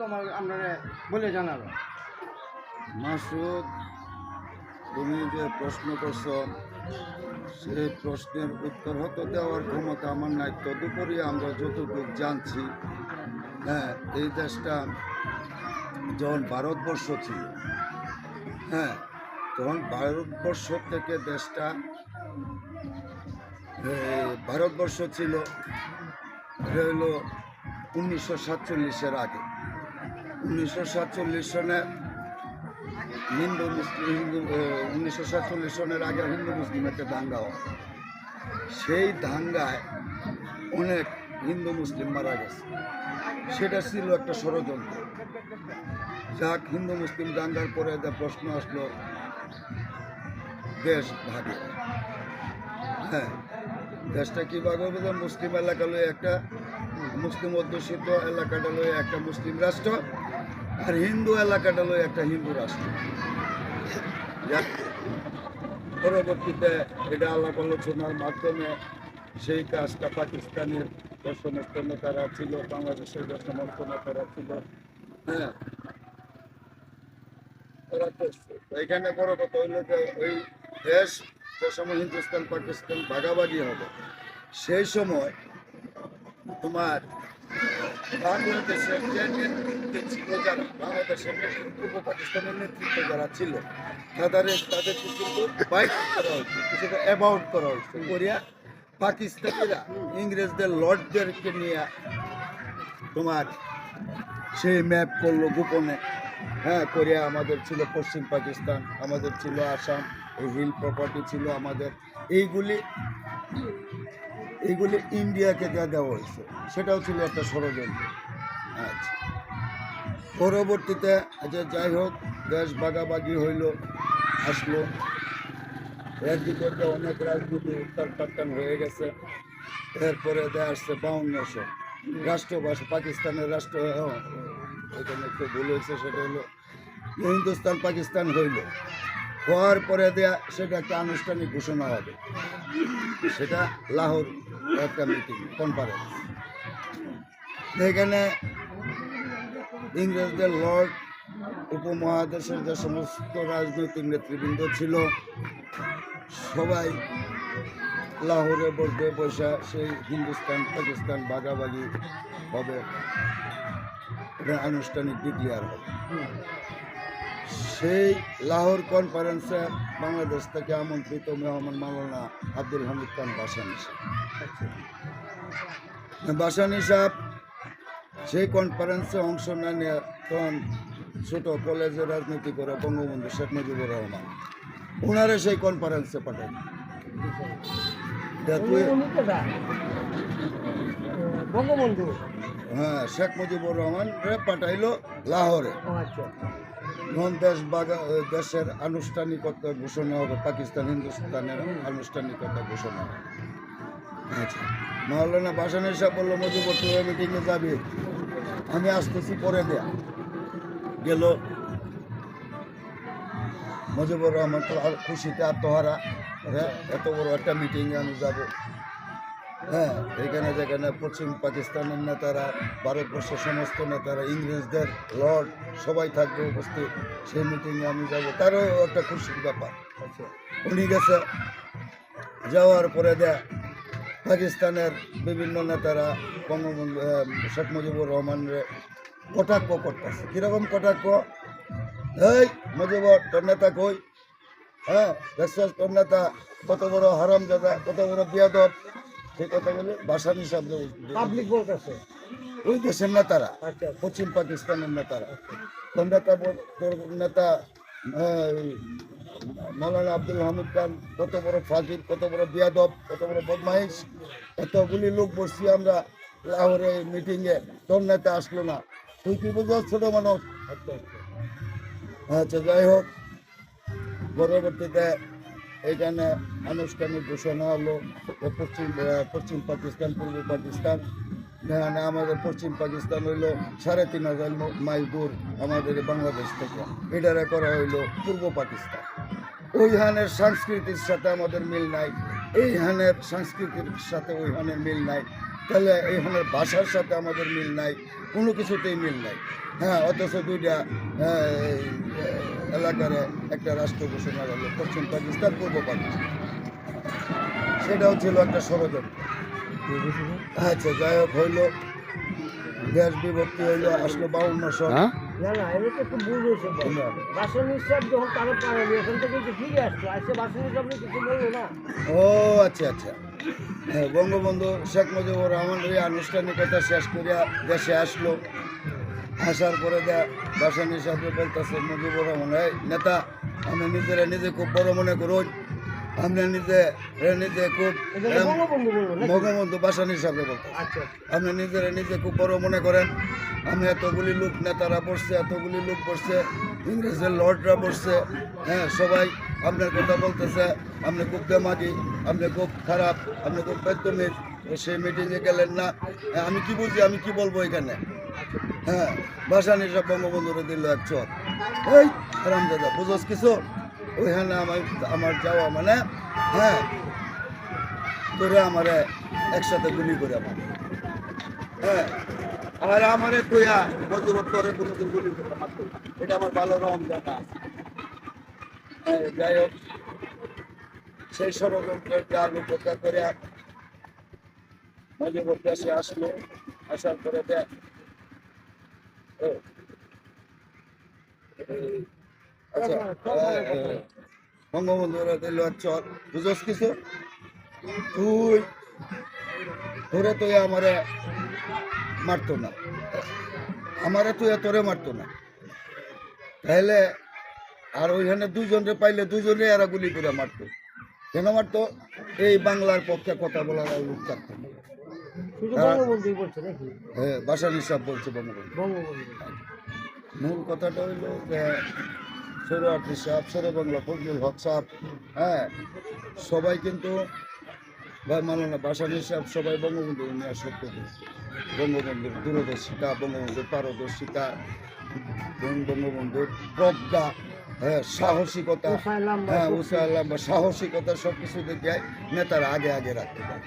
তোমার আপনারা বলে জানাব। মাসুদ, তুমি যে প্রশ্ন করছ, সেই প্রশ্নের উত্তর হতো দেওয়ার ক্ষমতা আমার নাই। তদুপরি আমরা যতটুকু জানছি হ্যাঁ এই দেশটা যখন ভারতবর্ষ ছিল হ্যাঁ তখন ভারতবর্ষ থেকে দেশটা ভারতবর্ষ ছিল, এটা হলো উনিশশো সাতচল্লিশের আগে। উনিশশো সাতচল্লিশ সনে হিন্দু মুসলিম, হিন্দু উনিশশো সাতচল্লিশ সনের আগে হিন্দু মুসলিম একটা দাঙ্গা হয়। সেই দাঙ্গায় অনেক হিন্দু মুসলিম মারা গেছে। সেটা ছিল একটা ষড়যন্ত্র। যাক, হিন্দু মুসলিম দাঙ্গার পরে একটা প্রশ্ন আসলো, দেশ ভাগে। হ্যাঁ দেশটা কি ভাগ হবে? যে মুসলিম এলাকা লয়ে একটা, মুসলিম অধ্যুষিত এলাকাটা লয়ে একটা মুসলিম রাষ্ট্র আর হিন্দু এলাকাটা হলো একটা হিন্দু রাষ্ট্র। পরবর্তীতে এটা আলাপ আলোচনার মাধ্যমে সেই কাজটা পাকিস্তানের যে সমস্ত নেতারা ছিল, বাংলাদেশের যে সমস্ত নেতারা ছিল হ্যাঁ এখানে বড় কথা হইল যে ওই দেশ যে সময় হিন্দুস্তান পাকিস্তান ভাগাভাগি হবে, সেই সময় তোমার পূর্ব পাকিস্তানের নেতৃত্ব যারা ছিল তাদের কিছুটা অ্যাবাউট করা করিয়া ইংরেজদের লর্ডদেরকে নিয়ে তোমার সেই ম্যাপ করল গোপনে হ্যাঁ কোরিয়া আমাদের ছিল পশ্চিম পাকিস্তান আমাদের ছিল আসাম হিল প্রপার্টি ছিল আমাদের। এইগুলি এইগুলি ইন্ডিয়াকে দেওয়া দেওয়া হয়েছে সেটাও ছিল একটা ষড়যন্ত্র। আচ্ছা। পরবর্তীতে আচ্ছা যাই হোক দেশ বাগাবাগি হইল আসলো। একদিকে তো অনেক রাজনীতি উত্তাল পাত্তান হয়ে গেছে। এরপরে দেয় আসছে বাউন্নশো রাষ্ট্রভাষা পাকিস্তানের রাষ্ট্র হ্যাঁ, এখানে একটু ভুল হয়েছে সেটা হলো হিন্দুস্তান পাকিস্তান হইল। হওয়ার পরে দেয়া সেটা একটা আনুষ্ঠানিক ঘোষণা হবে। সেটা লাহোর একটা মিটিং কনফারেন্স এখানে ইংরেজদের লর্ড, উপমহাদেশের যে সমস্ত রাজনৈতিক নেতৃবৃন্দ ছিল, সবাই লাহোরে বসবে, বসা সেই হিন্দুস্তান, পাকিস্তান ভাগাভাগি হবে। আনুষ্ঠানিক ডিক্লিয়ার হবে। সেই লাহোর কনফারেন্সে বাংলাদেশ থেকে আমন্ত্রিত মেহমান মাওলানা আব্দুল হামিদ খান বাসানি সাহেব। বাসানি সাহেব সেই কনফারেন্সে অংশ না নিয়ে তখন ছোট কলেজে রাজনীতি করে বঙ্গবন্ধু শেখ মুজিবুর রহমান। ওনারে সেই কনফারেন্সে পাঠাই বঙ্গবন্ধু। হ্যাঁ শেখ মুজিবুর রহমান রে পাঠাইলো লাহোরে। আচ্ছা। নন দেশ দেশের আনুষ্ঠানিকতা ঘোষণা হবে, পাকিস্তান, হিন্দুস্তানের আনুষ্ঠানিকতা ঘোষণা হবে। আচ্ছা। মাওলানা বাসানের সাহেব বলল মুজিবুর তুই মিটিংয়ে যাবি। আমি আসতেছি পরে দেয়া। গেল। মুজিবুর রহমান তো খুশিতে আত্মহারা। এত বড় একটা মিটিংয়ে আমি যাব। হ্যাঁ এখানে যেখানে পশ্চিম পাকিস্তানের নেতারা ভারতবর্ষের সমস্ত নেতারা ইংরেজদের লর্ড সবাই থাকবে উপস্থিত। সেই মিটিংয়ে আমি যাব। তারও একটা খুশির ব্যাপার। আচ্ছা। উনি গেছে। যাওয়ার পরে দেয় পাকিস্তানের বিভিন্ন নেতারা বঙ্গবন্ধু শেখ মুজিবুর রহমানের কটাক্ষ করতেছে। কীরকম কটাক্ষ? এই মুজিবর তোর নেতা কই? হ্যাঁ তোর নেতা কত বড় হারাম দাদা কত বড় বিয়াদব? সেই কথাগুলি ভাষার হিসাবে পাবলিক বলতেছে। ওই দেশের নেতারা আচ্ছা। পশ্চিম পাকিস্তানের নেতারা। তোর নেতা বল- নেতা মৌলানা আব্দুল হামিদ খান কত বড় ফাকির কত বড় বিয়াদব কত বড় বদমাইশ এতগুলি লোক বসছি আমরা লাহোরে মিটিংয়ে তোর নেতা আসলো না। তুই কি বুঝছ ছোট মানুষ? আচ্ছা। আচ্ছা যাই হোক পরবর্তীতে এখানে আনুষ্ঠানিক ঘোষণা হলো পশ্চিম পশ্চিম পাকিস্তান, পূর্ব পাকিস্তান। এখানে আমাদের পশ্চিম পাকিস্তান হইল সাড়ে তিন হাজার মাইল দূর আমাদের বাংলাদেশ থেকে। এটারে করা হইল পূর্ব পাকিস্তান। ওইখানের সংস্কৃতির সাথে আমাদের মিল নাই। এইখানের সংস্কৃতির সাথে ওইখানের মিল নাই। তাহলে এখানের ভাষার সাথে আমাদের মিল নাই, কোনো কিছুতেই মিল নাই। হ্যাঁ অথচ দুইটা এলাকার একটা রাষ্ট্র ঘোষণা হলো পশ্চিম পাকিস্তান, পূর্ব পাকিস্তান। সেটাও ছিল একটা ষড়যন্ত্র। আচ্ছা যাই হোক হইল, দেশ বিভক্তি হইল, আসলো বাউন্ন হ্যাঁ? না না এটা তো একটু ভুল হয়েছে বাসন হিসাব যখন তারা পারেনি এখান থেকে যে ফিরে আসলো। আসছে বাসন হিসাব নিয়ে কিছু বলল না। ও আচ্ছা আচ্ছা। হ্যাঁ বঙ্গবন্ধু শেখ মুজিবুর রহমান এই আনুষ্ঠানিকতা শেষ করিয়া দেশে আসলো। আসার পরে যা ভাষণ হিসাবে বলতেছে মুজিবুর রহমান নেতা আমি নিজেরা নিজে খুব বড় মনে করুন। আমরা নিজে নিজে খুব বঙ্গবন্ধু ভাষণ হিসাবে বলতে আচ্ছা আপনি নিজেরা নিজে খুব বড় মনে করেন আমি এতগুলি লোক নেতারা বসছে এতগুলি লোক বসছে ইংরেজের লর্ডরা বসছে হ্যাঁ সবাই আপনার কথা বলতেছে আপনি খুব বেমাগি আপনি খুব খারাপ আপনি খুব বেতমিক সেই মিটিংয়ে গেলেন না। হ্যাঁ, আমি কি বলছি আমি কি বলব এখানে? হ্যাঁ ভাষা নিশা বঙ্গবন্ধুরে দিল এক চোখ। এই আরাম দাদা বুঝোস কিছু? ওইখানে আমার আমার যাওয়া মানে হ্যাঁ তোরে আমারে একসাথে গুলি করে আমার হ্যাঁ আর আমারে কইয়া মজুর করে কোনোদিন গুলি করে এটা আমার ভালো রকম জানা হ্যাঁ, যাই হোক সেই ষড়যন্ত্রের জাল উপেক্ষা করে মধ্যে এসে আসলো। আসার পরে দেখ আচ্ছা বঙ্গবন্ধুরা বুঝোস কিছু? তুই তোরে তুই আমারে মারতো না। আমারে তুই তোরে মারতো না। তাহলে আর ওইখানে দুজনরে পাইলে দুজনে এরা গুলি করে মারতো। কেন মারতো? এই বাংলার পক্ষে কথা বলার লোক থাকতো না। হ্যাঁ। বলছে হ্যাঁ বাসার হিসাব বলছে বঙ্গবন্ধু। বঙ্গবন্ধু। মূল কথাটা হইল যে সৌরার্থী সাহেব শেরে বাংলা ফজলুল হক সাহেব হ্যাঁ? সবাই কিন্তু বা মালানা বাসানি সাহেব সবাই বঙ্গবন্ধু নিয়ে সত্য বঙ্গবন্ধুর দূরদর্শিতা বঙ্গবন্ধুর পারদর্শিতা বঙ্গবন্ধুর প্রজ্ঞা হ্যাঁ সাহসিকতা হ্যাঁ শক্তি। উসাইলাম বা সাহসিকতা সব কিছু দেখে নেতারা আগে আগে রাখতে পারে।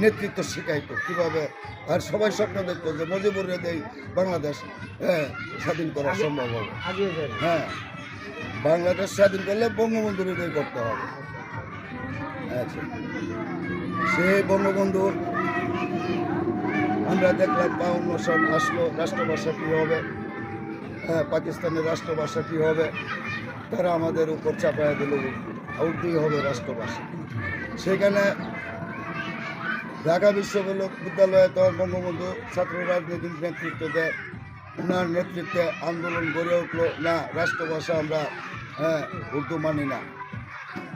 নেতৃত্ব শিখাইতো কীভাবে আর সবাই স্বপ্ন দেখতো যে মজিবুর রেদেই বাংলাদেশ হ্যাঁ স্বাধীন করা সম্ভব হবে। হ্যাঁ। বাংলাদেশ স্বাধীন করলে বঙ্গবন্ধু হৃদয় করতে হবে। আচ্ছা। সেই বঙ্গবন্ধুর আমরা দেখলাম বাউন্ন সন আসলো রাষ্ট্রভাষা কী হবে? হ্যাঁ পাকিস্তানের রাষ্ট্রভাষা কী হবে? তারা আমাদের উপর চাপায় দিল উর্দুই হবে রাষ্ট্রভাষা। সেখানে ঢাকা বিশ্ববিদ্যালয়ে তখন বঙ্গবন্ধু ছাত্র রাজনীতির নেতৃত্ব দেয়। ওনার নেতৃত্বে আন্দোলন গড়ে উঠল। না, রাষ্ট্রভাষা আমরা হ্যাঁ উর্দু মানি না।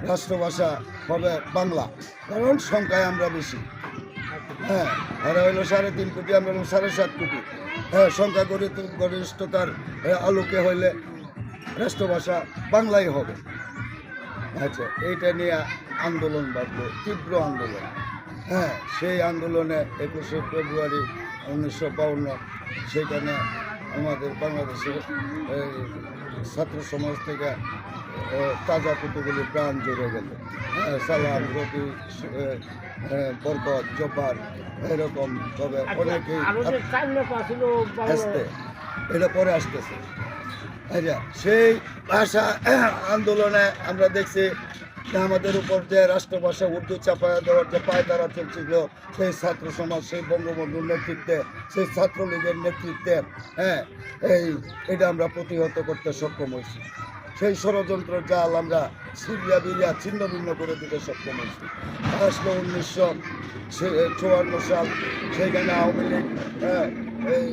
রাষ্ট্রভাষা হবে বাংলা, কারণ সংখ্যায় আমরা বেশি। হ্যাঁ এরা হলো সাড়ে তিন কোটি, আমরা সাড়ে সাত কোটি। হ্যাঁ সংখ্যা গরিষ্ঠ- গরিষ্ঠতার আলোকে হইলে রাষ্ট্রভাষা বাংলাই হবে। আচ্ছা এইটা নিয়ে আন্দোলন বাড়লো, তীব্র আন্দোলন। হ্যাঁ সেই আন্দোলনে একুশে ফেব্রুয়ারি উনিশশো বাউন্ন, সেখানে আমাদের বাংলাদেশের ছাত্র সমাজ থেকে তাজা পুতুগুলি প্রাণ জুড়ে গেল। সালাম রবি বরকত জব্বার এরকম তবে অনেকেই নেতা ছিল আসতে এটা পরে আসতেছে। আচ্ছা সেই ভাষা আন্দোলনে আমরা দেখছি আমাদের উপর যে রাষ্ট্রভাষা উর্দু চাপায়া দেওয়ার যে পায়তারা চলছিল সেই ছাত্র সমাজ সেই বঙ্গবন্ধুর নেতৃত্বে সেই ছাত্রলীগের নেতৃত্বে হ্যাঁ এই এটা আমরা প্রতিহত করতে সক্ষম হয়েছি। সেই ষড়যন্ত্র জাল আমরা সিরিয়া বিরিয়া ছিন্ন ভিন্ন করে দিতে সক্ষম হয়েছি। আসলো উনিশশো চুয়ান্ন সাল সেখানে আওয়ামী লীগ হ্যাঁ, এই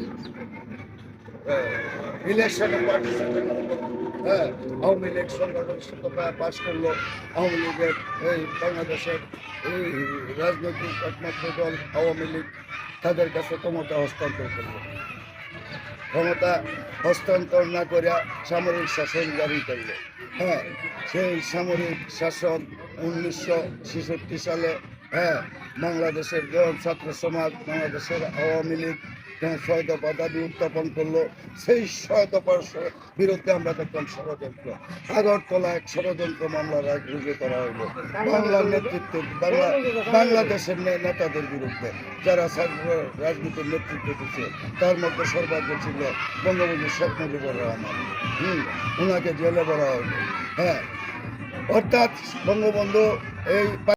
ইলেকশনে পার্টিসিপেট হ্যাঁ আওয়ামী লীগ সংখ্যাগরিষ্ঠতা পাশ করল। আওয়ামী লীগের এই বাংলাদেশের এই রাজনৈতিক একমাত্র দল আওয়ামী লীগ তাদের কাছে ক্ষমতা হস্তান্তর করল। ক্ষমতা হস্তান্তর না করিয়া সামরিক শাসন জারি করল। হ্যাঁ সেই সামরিক শাসন উনিশশো ছেষট্টি সালে হ্যাঁ বাংলাদেশের ছাত্র সমাজ বাংলাদেশের আওয়ামী লীগ হ্যাঁ, ছয় দফা দাবি উত্থাপন করল। সেই ছয় দফার বিরুদ্ধে আমরা দেখলাম ষড়যন্ত্র। আগরতলা এক ষড়যন্ত্র মামলা রায় রুজু করা হলো। বাংলার নেতৃত্বে, বাংলা, বাংলাদেশের নেতাদের বিরুদ্ধে যারা রাজনীতির নেতৃত্ব দিচ্ছে, তার মধ্যে সর্বাগ্য ছিল বঙ্গবন্ধু শেখ মুজিবুর রহমান। হুম ওনাকে জেলে ভরা হলো। হ্যাঁ অর্থাৎ বঙ্গবন্ধু এই